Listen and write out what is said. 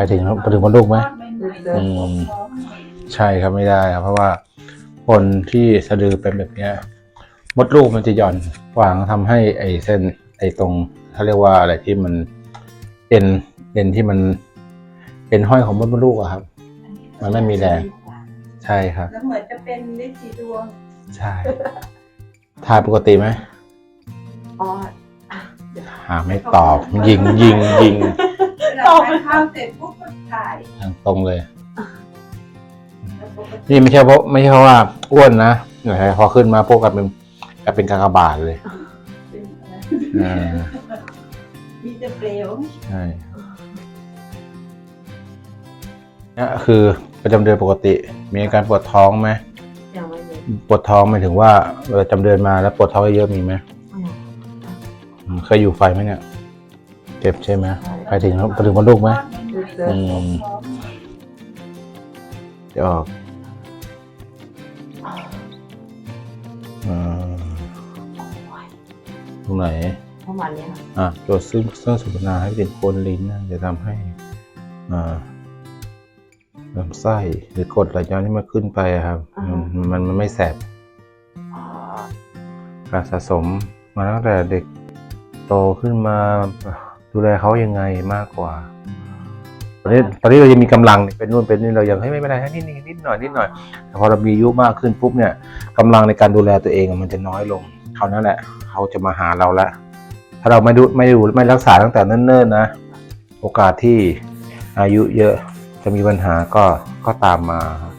ไปถึงไปถึงมดลูกไหมอือืมมใช่ครับไม่ได้ครับ เพราะว่าคนที่สะดือเป็นแบบเนี้ยมดลูกมันจะหย่อนกวางทำให้ไอ้เส้นไอ้ตรงเขาเรียกว่าอะไรที่มันเอ็นเอ็นที่มันเอ็นห้อยของมดลูกอะครับ มันไม่มีแรงใช่ครับแล้วเหมือนจะเป็นฤทธิ์สีดวงใช่ทายปกติไหมอ๋อหาไม่ตอบยิงยิงยิง เราทานข้าวเสร็จปุ๊บก็ถ่ายทางตรงเลยแล้วปกตินี่ไม่ใช่เพราะไม่ใช่เพราะว่าอ้วนนะแต่พอขึ้นมาพวกกันเป็นกลายเป็นกากบาทเลยเป็นอะไรอ่ามีแต่เปลวใช่นี่คือประจำเดือนปกติ มีอาการปวดท้องไหมยังไม่มีปวดท้องหมายถึงว่าเวลาจำเดือนมาแล้วปวดท้องเยอะๆมีไหมอืมเคยอยู่ไฟไหมเนี่ย เจ็บใช่ไหมไปถึงไปถึงมดลูกไหมอืมเดี๋ยวออกอ่าตรงไหนประมาณเนี้ยค่ะอะตัวซึ่งเครื่องสูบนาให้เป็นโคนลิ้นนะจะทำให้อ่าลำไส้หรือกรดไหลย้อนที่มันขึ้นไปอะครับมันมันมันไม่แสบอ๋อการสะสมมาตั้งแต่เด็กโตขึ้นมา ดูแลเขายังไงมากกว่า ตอนนี้ตอนนี้เรายังมีกำลังเป็นนู่นเป็นนี่เรายังให้ยไม่เป็นไรให้นิดนิดนิดหน่อยนิดหน่อยแต่พอเรามีอายุมากขึ้นปุ๊บเนี่ยกำลังในการดูแลตัวเองอะมันจะน้อยลงเขานั่นแหละเขาจะมาหาเราละถ้าเราไม่ดูไม่ดูไม่รักษาตั้งแต่เนิ่นๆนะ โอกาสที่อายุเยอะจะมีปัญหาก็ก็ตามมาครับ